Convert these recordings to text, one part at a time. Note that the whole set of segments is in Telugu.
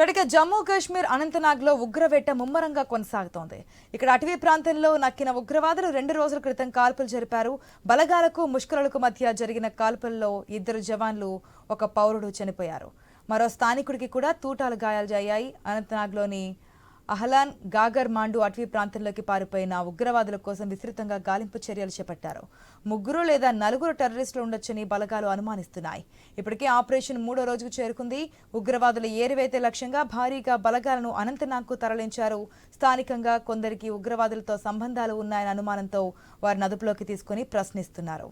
ఇప్పటికే జమ్మూ కాశ్మీర్ అనంతనాగ్లో ఉగ్రవేట ముమ్మరంగా కొనసాగుతోంది. ఇక్కడ అటవీ ప్రాంతంలో నక్కిన ఉగ్రవాదులు రెండు రోజుల క్రితం కాల్పులు జరిపారు. బలగాలకు ముష్కరులకు మధ్య జరిగిన కాల్పుల్లో ఇద్దరు జవాన్లు ఒక పౌరుడు చనిపోయారు. మరో స్థానికుడికి కూడా తూటాలు గాయాలు అయ్యాయి అనంతనాగ్లోని అహ్లాన్ గాగర్ మాండు అటవీ ప్రాంతంలోకి పారిపోయిన ఉగ్రవాదుల కోసం విస్తృతంగా గాలింపు చర్యలు చేపట్టారు. ముగ్గురు లేదా నలుగురు టెర్రరిస్టులు ఉండొచ్చని బలగాలు అనుమానిస్తున్నాయి. ఇప్పటికే ఆపరేషన్ మూడో రోజుకు చేరుకుంది. ఉగ్రవాదుల ఏరివేతే లక్ష్యంగా భారీగా బలగాలను అనంతనాగ్కు తరలించారు. స్థానికంగా కొందరికి ఉగ్రవాదులతో సంబంధాలు ఉన్నాయన్న అనుమానంతో వారిని అదుపులోకి తీసుకుని ప్రశ్నిస్తున్నారు.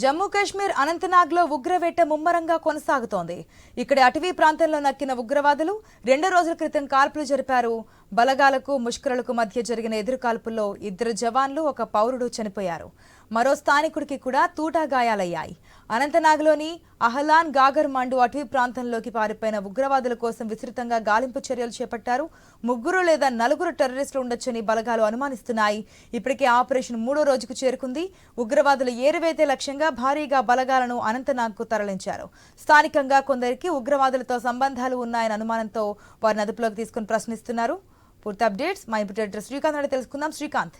జమ్మూ కాశ్మీర్ అనంతనాగ్లో ఉగ్రవేట ముమ్మరంగా కొనసాగుతోంది. ఇక్కడి అటవీ ప్రాంతంలో నక్కిన ఉగ్రవాదులు రెండు రోజుల క్రితం కాల్పులు జరిపారు. బలగాలకు ముష్కరులకు మధ్య జరిగిన ఎదురు కాల్పుల్లో ఇద్దరు జవాన్లు ఒక పౌరుడు చనిపోయారు. మరో స్థానికుడికి కూడా తూటా గాయాలయ్యాయి అనంతనాగ్లోని అహలాన్ గాగర్ మండు అటవీ ప్రాంతంలోకి పారిపోయిన ఉగ్రవాదుల కోసం విస్తృతంగా గాలింపు చర్యలు చేపట్టారు. ముగ్గురు లేదా నలుగురు టెర్రరిస్టులు ఉండొచ్చని బలగాలు అనుమానిస్తున్నాయి. ఇప్పటికే ఆపరేషన్ మూడో రోజుకు చేరుకుంది. ఉగ్రవాదులు ఏరువేతే లక్ష్యంగా భారీగా బలగాలను అనంతనాగ్కు తరలించారు. స్థానికంగా కొందరికి ఉగ్రవాదులతో సంబంధాలు ఉన్నాయని అనుమానంతో వారిని అదుపులోకి తీసుకుని ప్రశ్నిస్తున్నారు. పూర్తి అప్డేట్స్ మా ఇప్పుడు శ్రీకాంత్ అడిగి తెలుసుకుందాం. శ్రీకాంత్.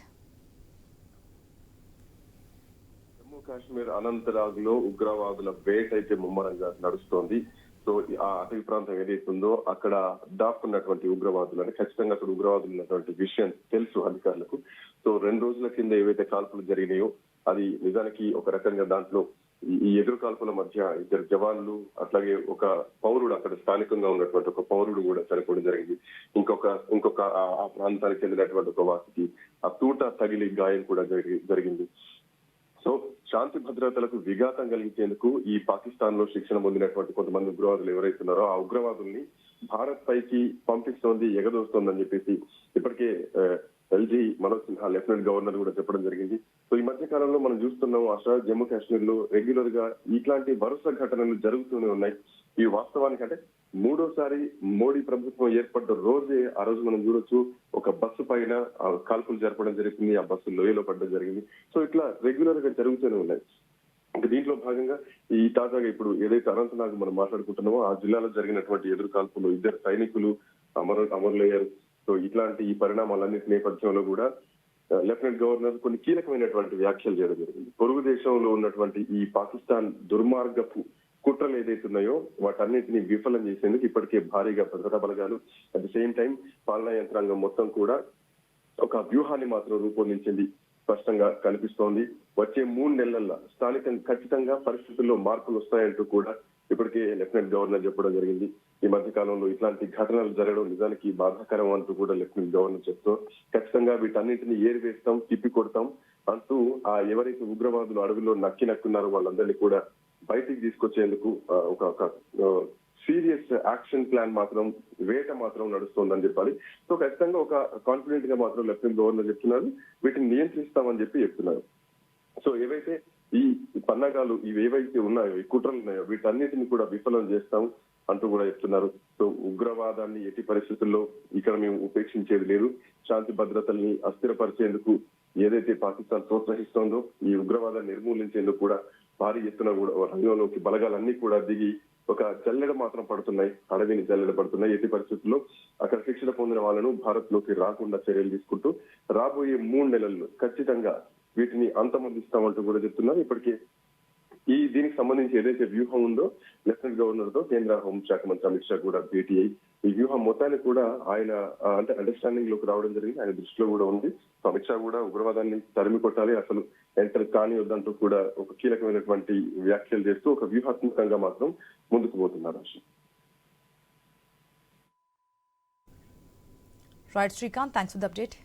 జమ్మూ కాశ్మీర్ అనంతనాగ్లో ఉగ్రవాదుల వేట అయితే ముమ్మరంగా నడుస్తోంది. సో ఆ అటవీ ప్రాంతం ఏదైతే ఉందో అక్కడ దాక్కున్నటువంటి ఉగ్రవాదులు అంటే ఖచ్చితంగా అక్కడ ఉగ్రవాదులు ఉన్నటువంటి విషయం తెలుసు అధికారులకు. సో రెండు రోజుల కింద ఏవైతే కాల్పులు జరిగినాయో అది నిజానికి ఒక రకంగా దాంట్లో ఈ- ఎదురు కాల్పుల మధ్య ఇద్దరు జవాన్లు అట్లాగే ఒక పౌరుడు అక్కడ స్థానికంగా ఉన్నటువంటి ఒక పౌరుడు కూడా చనిపోవడం జరిగింది. ఇంకొక ఇంకొక ఆ- ప్రాంతానికి చెందినటువంటి ఒక వాసికి ఆ తూట తగిలి గాయం కూడా జరిగి- జరిగింది. సో శాంతి భద్రతలకు విఘాతం కలిగించేందుకు ఈ పాకిస్తాన్లో శిక్షణ పొందినటువంటి కొంతమంది ఉగ్రవాదులు ఎవరైతే ఉన్నారో ఆ ఉగ్రవాదుల్ని భారత్ పైకి పంపిస్తోంది ఎగదోస్తోందని చెప్పేసి ఇప్పటికే LG Manoj Sinha lieutenant governor కూడా చెప్పడం జరిగింది. సో ఈ మధ్య కాలంలో మనం చూస్తున్నాం అసలు జమ్మూ కాశ్మీర్లో రెగ్యులర్గా ఇట్లాంటి వరుస ఘటనలు జరుగుతూనే ఉన్నాయి. ఈ వాస్తవానికి అంటే మూడోసారి మోడీ ప్రభుత్వం ఏర్పడ్డ రోజే ఆ రోజు మనం చూడొచ్చు ఒక బస్సు పైన కాల్పులు జరపడం జరిగింది ఆ బస్సు లోయలో పడడం జరిగింది. సో ఇట్లా రెగ్యులర్గా జరుగుతూనే ఉన్నాయి. ఇంకా దీంట్లో భాగంగా ఈ తాజాగా ఇప్పుడు ఏదైతే అనంతనాగ్ మనం మాట్లాడుకుంటున్నామో ఆ జిల్లాలో జరిగినటువంటి ఎదురు కాల్పులు ఇద్దరు సైనికులు అమరు అమరులయ్యారు. సో ఇట్లాంటి ఈ పరిణామాలన్నింటి నేపథ్యంలో కూడా లెఫ్టినెంట్ గవర్నర్ కొన్ని కీలకమైనటువంటి వ్యాఖ్యలు చేయడం జరిగింది. పొరుగు దేశంలో ఉన్నటువంటి ఈ పాకిస్తాన్ దుర్మార్గపు కుట్రలు ఏదైతే ఉన్నాయో వాటన్నిటిని విఫలం చేసేందుకు ఇప్పటికే భారీగా భద్రతా బలగాలు అట్ ద సేమ్ టైం పాలనా యంత్రాంగం మొత్తం కూడా ఒక వ్యూహాన్ని మాత్రం రూపొందించింది. స్పష్టంగా కనిపిస్తోంది. వచ్చే మూడు నెలల్లో స్థానికంగా ఖచ్చితంగా పరిస్థితుల్లో మార్పులు వస్తాయంటూ కూడా ఇప్పటికే లెఫ్టినెంట్ గవర్నర్ చెప్పడం జరిగింది. ఈ మధ్య కాలంలో ఇట్లాంటి ఘటనలు జరగడం నిజానికి బాధాకరం అంటూ కూడా లెఫ్టినెంట్ గవర్నర్ చెప్తూ ఖచ్చితంగా వీటన్నింటిని ఏరివేస్తాం తిప్పి కొడతాం అంటూ ఆ ఎవరైతే ఉగ్రవాదులు అడవిలో నక్కి నక్కున్నారో వాళ్ళందరినీ కూడా బయటికి తీసుకొచ్చేందుకు ఒక ఒక సీరియస్ యాక్షన్ ప్లాన్ మాత్రం వేట మాత్రం నడుస్తోందని చెప్పాలి. సో ఖచ్చితంగా ఒక కాన్ఫిడెంట్గా మాత్రం లెఫ్టినెంట్ గవర్నర్ చెప్తున్నారు. వీటిని నియంత్రిస్తామని చెప్పి చెప్తున్నారు. సో ఏవైతే ఈ పన్నాగాలు ఇవి ఏవైతే ఉన్నాయో ఈ కుట్రలు ఉన్నాయో వీటన్నిటిని కూడా విఫలం చేస్తాం అంటూ కూడా చెప్తున్నారు. సో ఉగ్రవాదాన్ని ఎట్టి పరిస్థితుల్లో ఇక్కడ మేము ఉపేక్షించేది లేదు. శాంతి భద్రతల్ని అస్థిరపరిచేందుకు ఏదైతే పాకిస్తాన్ ప్రోత్సహిస్తోందో ఈ ఉగ్రవాదాన్ని నిర్మూలించేందుకు కూడా భారీ ఎత్తున కూడా రంగంలోకి బలగాలన్నీ కూడా దిగి ఒక జల్లెడ మాత్రం పడుతున్నాయి. అడవిని జల్లెడ పడుతున్నాయి. ఎట్టి పరిస్థితుల్లో అక్కడ శిక్షణ పొందిన వాళ్ళను భారత్లోకి రాకుండా చర్యలు తీసుకుంటూ రాబోయే మూడు నెలల్లో ఖచ్చితంగా వీటిని అంతమొందిస్తామంటూ కూడా చెప్తున్నారు. ఇప్పటికే ఈ దీనికి సంబంధించి ఏదైతే వ్యూహం ఉందో లెఫ్టినెంట్ గవర్నర్తో కేంద్ర హోంశాఖ మంత్రి అమిత్ షా కూడా భేటీ అయ్యి ఈ వ్యూహం మొత్తాన్ని కూడా ఆయన అంటే అండర్స్టాండింగ్లోకి రావడం జరిగింది. ఆయన దృష్టిలో కూడా ఉంది. సో అమిత్ షా కూడా ఉగ్రవాదాన్ని తరిమి కొట్టాలి అసలు ఎంటర్ కాని వద్దంటూ కూడా ఒక కీలకమైనటువంటి వ్యాఖ్యలు చేస్తూ ఒక వ్యూహాత్మకంగా మాత్రం ముందుకు పోతున్నారు right Srikanth thanks for the update